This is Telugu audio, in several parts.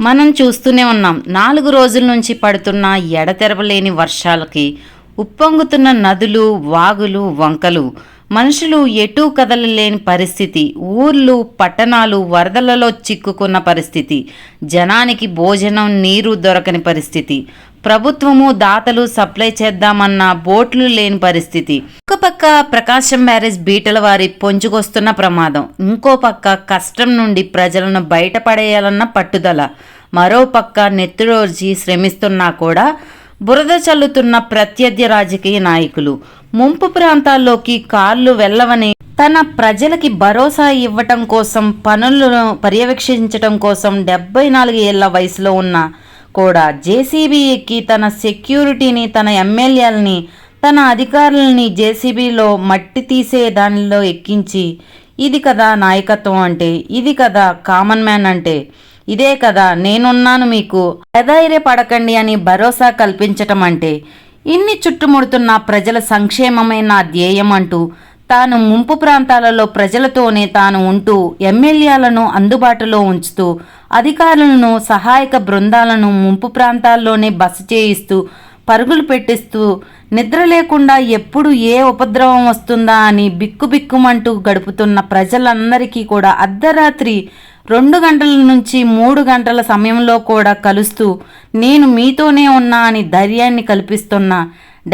మనం చూస్తూనే ఉన్నాం. నాలుగు రోజుల నుంచి పడుతున్న ఎడతెరపలేని వర్షాలకి ఉప్పొంగుతున్న నదులు వాగులు వంకలు. మనుషులు ఎటూ కదలలేని పరిస్థితి. ఊర్లు పట్టణాలు వరదలలో చిక్కుకున్న పరిస్థితి. జనానికి భోజనం నీరు దొరకని పరిస్థితి. ప్రభుత్వము దాతలు సప్లై చేద్దామన్న బోట్లు లేని పరిస్థితి. ఒక పక్క ప్రకాశం బ్యారేజ్ బీటల వారి పొంచుకొస్తున్న ప్రమాదం. ఇంకో పక్క కష్టం నుండి ప్రజలను బయటపడేయాలన్న పట్టుదల. మరో పక్క నెత్తురోర్చి శ్రమిస్తున్నా కూడా బురద చల్లుతున్న ప్రత్యర్థి రాజకీయ నాయకులు. ముంపు ప్రాంతాల్లోకి కార్లు వెళ్ళవని తన ప్రజలకి భరోసా ఇవ్వటం కోసం పనులను పర్యవేక్షించటం కోసం డెబ్బై నాలుగు ఏళ్ళ వయసులో ఉన్న కూడా జేసీబీ ఎక్కి తన సెక్యూరిటీని తన ఎమ్మెల్యేలని తన అధికారులని జేసీబీలో మట్టి తీసే దానిలో ఎక్కించి ఇది కదా నాయకత్వం అంటే ఇది కదా కామన్ మ్యాన్ అంటే ఇదే కదా నేనున్నాను మీకు. అధైర్యపడకండి పడకండి అని భరోసా కల్పించటం అంటే ఇన్ని చుట్టుముడుతున్న ప్రజల సంక్షేమమే నా ధ్యేయం అంటూ తాను ముంపు ప్రాంతాలలో ప్రజలతోనే తాను ఉంటూ ఎమ్మెల్యేలను అందుబాటులో ఉంచుతూ అధికారులను సహాయక బృందాలను ముంపు ప్రాంతాల్లోనే బస చేయిస్తూ పరుగులు పెట్టిస్తూ నిద్ర లేకుండా ఎప్పుడు ఏ ఉపద్రవం వస్తుందా అని బిక్కుబిక్కుమంటూ గడుపుతున్న ప్రజలందరికీ కూడా అర్ధరాత్రి రెండు గంటల నుంచి మూడు గంటల సమయంలో కూడా కలుస్తూ నేను మీతోనే ఉన్నా అని ధైర్యాన్ని కల్పిస్తున్న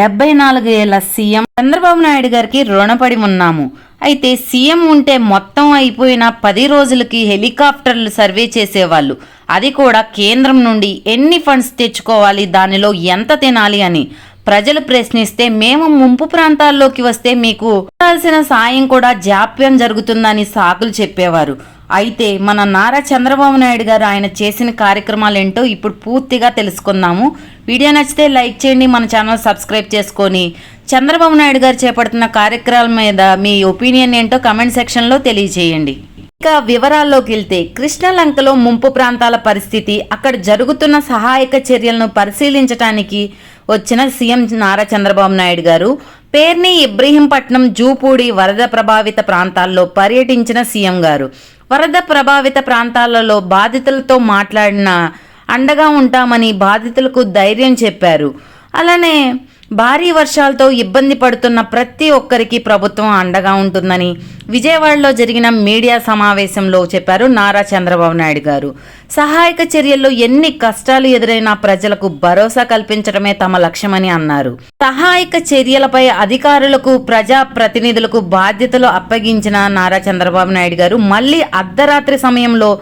డెబ్బై నాలుగు ఏళ్ళ సీఎం చంద్రబాబు నాయుడు గారికి రుణపడి ఉన్నాము. అయితే సీఎం ఉంటే మొత్తం అయిపోయిన పది రోజులకి హెలికాప్టర్లు సర్వే చేసేవాళ్ళు. అది కూడా కేంద్రం నుండి ఎన్ని ఫండ్స్ తెచ్చుకోవాలి దానిలో ఎంత తినాలి అని. ప్రజలు ప్రశ్నిస్తే మేము ముంపు ప్రాంతాల్లోకి వస్తే మీకు కావాల్సిన సాయం కూడా జాప్యం జరుగుతుందని సాకులు చెప్పేవారు. అయితే మన నారా చంద్రబాబు నాయుడు గారు ఆయన చేసిన కార్యక్రమాలు ఏంటో ఇప్పుడు పూర్తిగా తెలుసుకుందాము. వీడియో నచ్చితే లైక్ చేయండి మన ఛానల్ సబ్స్క్రైబ్ చేసుకొని. చంద్రబాబు నాయుడు గారు చేపడుతున్న కార్యక్రమాల మీద మీ ఒపీనియన్ ఏంటో కమెంట్ సెక్షన్లో తెలియజేయండి. ఇక వివరాల్లోకి వెళ్తే కృష్ణలంకలో ముంపు ప్రాంతాల పరిస్థితి అక్కడ జరుగుతున్న సహాయక చర్యలను పరిశీలించడానికి వచ్చిన సీఎం నారా చంద్రబాబు నాయుడు గారు పేర్ని ఇబ్రహీంపట్నం జూపూడి వరద ప్రభావిత ప్రాంతాల్లో పర్యటించిన సీఎం గారు. వరద ప్రభావిత ప్రాంతాలలో బాధితులతో మాట్లాడిన అండగా ఉంటామని బాధితులకు ధైర్యం చెప్పారు. అలానే భారీ వర్షాలతో ఇబ్బంది పడుతున్న ప్రతి ఒక్కరికి ప్రభుత్వం అండగా ఉంటుందని విజయవాడలో జరిగిన మీడియా సమావేశంలో చెప్పారు నారా చంద్రబాబు నాయుడు గారు. సహాయక చర్యల్లో ఎన్ని కష్టాలు ఎదురైనా ప్రజలకు భరోసా కల్పించడమే తమ లక్ష్యమని అన్నారు. సహాయక చర్యలపై అధికారులకు ప్రజా ప్రతినిధులకు బాధ్యతలు అప్పగించిన నారా చంద్రబాబు నాయుడు గారు మళ్ళీ అర్ధరాత్రి సమయంలో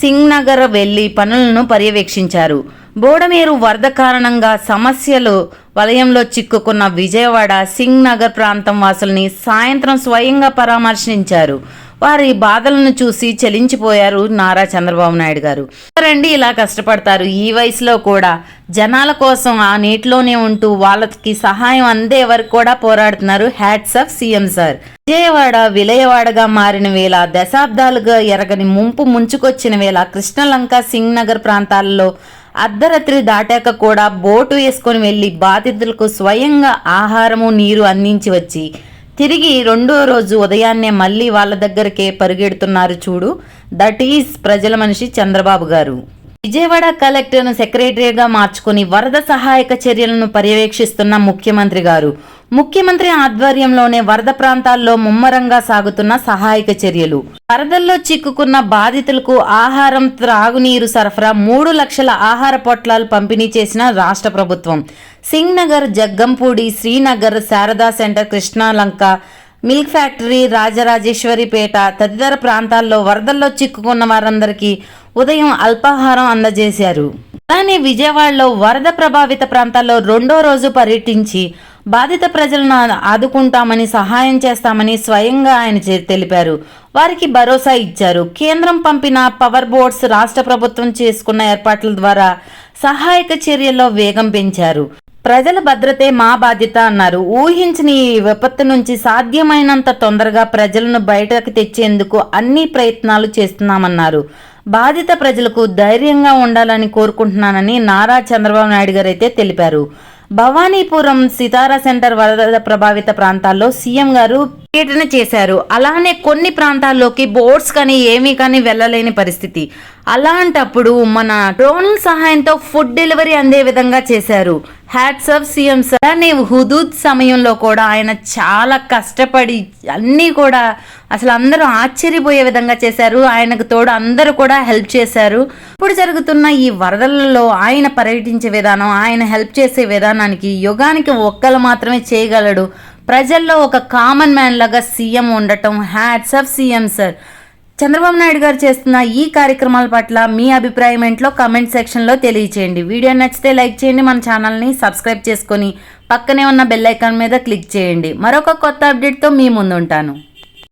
సింగ్ నగర్ వెళ్ళి పనులను పర్యవేక్షించారు. బోడమేరు వరద కారణంగా సమస్యలు వలయంలో చిక్కుకున్న విజయవాడ సింగ్ నగర్ ప్రాంతం వాసుల్ని సాయంత్రం స్వయంగా పరామర్శించారు. వారి బాధలను చూసి చలించిపోయారు నారా చంద్రబాబు నాయుడు గారు. రండి ఇలా కష్టపడతారు. ఈ వయసులో కూడా జనాల కోసం ఆ నీటిలోనే ఉంటూ వాళ్ళకి సహాయం అందే వరకు కూడా పోరాడుతున్నారు hats off CM sir. Vijayawada విలయవాడగా మారిన వేళ దశాబ్దాలుగా ఎరగని ముంపు ముంచుకొచ్చిన వేళ కృష్ణలంక సింగ్ నగర్ ప్రాంతాల్లో అర్ధరాత్రి దాటాక కూడా బోటు వేసుకొని వెళ్ళి బాధితులకు స్వయంగా ఆహారము నీరు అందించి వచ్చి తిరిగి రెండో రోజు ఉదయాన్నే మళ్ళీ వాళ్ళ దగ్గరకే పరిగెడుతున్నారు చూడు. దట్ ఈస్ ప్రజల మనిషి చంద్రబాబు గారు. విజయవాడ కలెక్టర్ను సెక్రటరీగా మార్చుకుని వరద సహాయక చర్యలను పర్యవేక్షిస్తున్న ముఖ్యమంత్రి గారు. ముఖ్యమంత్రి ఆధ్వర్యంలోనే వరద ప్రాంతాల్లో ముమ్మరంగా సాగుతున్న సహాయక చర్యలు. వరదల్లో చిక్కుకున్న బాధితులకు ఆహారం త్రాగునీరు సరఫరా మూడు లక్షల ఆహార పొట్లాలు పంపిణీ చేసిన రాష్ట్ర ప్రభుత్వం. Singhnagar Jaggampudi Srinagar Sharada centre Krishnalanka milk factory Rajarajeswaripeta తదితర ప్రాంతాల్లో వరదల్లో చిక్కుకున్న వారందరికీ ఉదయం అల్పాహారం అందజేశారు. అలానే విజయవాడలో వరద ప్రభావిత ప్రాంతాల్లో రెండో రోజు పర్యటించి బాధిత ప్రజలను ఆదుకుంటామని సహాయం చేస్తామని స్వయంగా ఆయన చే- తెలిపారు. వారికి భరోసా ఇచ్చారు. కేంద్రం పంపిన పవర్ బోర్డ్స్ రాష్ట్ర ప్రభుత్వం చేసుకున్న ఏర్పాట్ల ద్వారా సహాయక చర్యల్లో వేగం పెంచారు. ప్రజల భద్రతే మా బాధ్యత అన్నారు. ఊహించని ఈ విపత్తు నుంచి సాధ్యమైనంత తొందరగా ప్రజలను బయటకు తెచ్చేందుకు అన్ని ప్రయత్నాలు చేస్తున్నామన్నారు. బాధిత ప్రజలకు ధైర్యంగా ఉండాలని కోరుకుంటున్నానని నారా చంద్రబాబు నాయుడు గారు అయితే తెలిపారు. భవానీపురం సితారా సెంటర్ వరద ప్రభావిత ప్రాంతాల్లో సీఎం గారు పర్యటన చేశారు. అలానే కొన్ని ప్రాంతాల్లోకి బోట్స్ కానీ ఏమీ కానీ వెళ్ళలేని పరిస్థితి. అలాంటప్పుడు మన డ్రోన్ల సహాయంతో ఫుడ్ డెలివరీ అందే విధంగా చేశారు. హ్యాట్స్ ఆఫ్ సీఎం సార్ అలానే హుదూద్ సమయంలో కూడా ఆయన చాలా కష్టపడి అన్నీ కూడా అసలు అందరూ ఆశ్చర్యపోయే విధంగా చేశారు. ఆయనకు తోడు అందరూ కూడా హెల్ప్ చేశారు. ఇప్పుడు జరుగుతున్న ఈ వరదలలో ఆయన పర్యటించే విధానం ఆయన హెల్ప్ చేసే విధానానికి యుగానికి ఒక్కలు మాత్రమే చేయగలడు. ప్రజల్లో ఒక కామన్ మ్యాన్ లాగా సీఎం ఉండటం. Hats off CM sir Chandrababu Naidu garu చేస్తున్న ఈ కార్యక్రమాల పట్ల మీ అభిప్రాయం ఏంటో కమెంట్ సెక్షన్లో తెలియచేయండి. వీడియో నచ్చితే లైక్ చేయండి మన ఛానల్ని సబ్స్క్రైబ్ చేసుకొని పక్కనే ఉన్న బెల్ ఐకాన్ మీద క్లిక్ చేయండి. మరొక కొత్త అప్డేట్తో మీ ముందు ఉంటాను.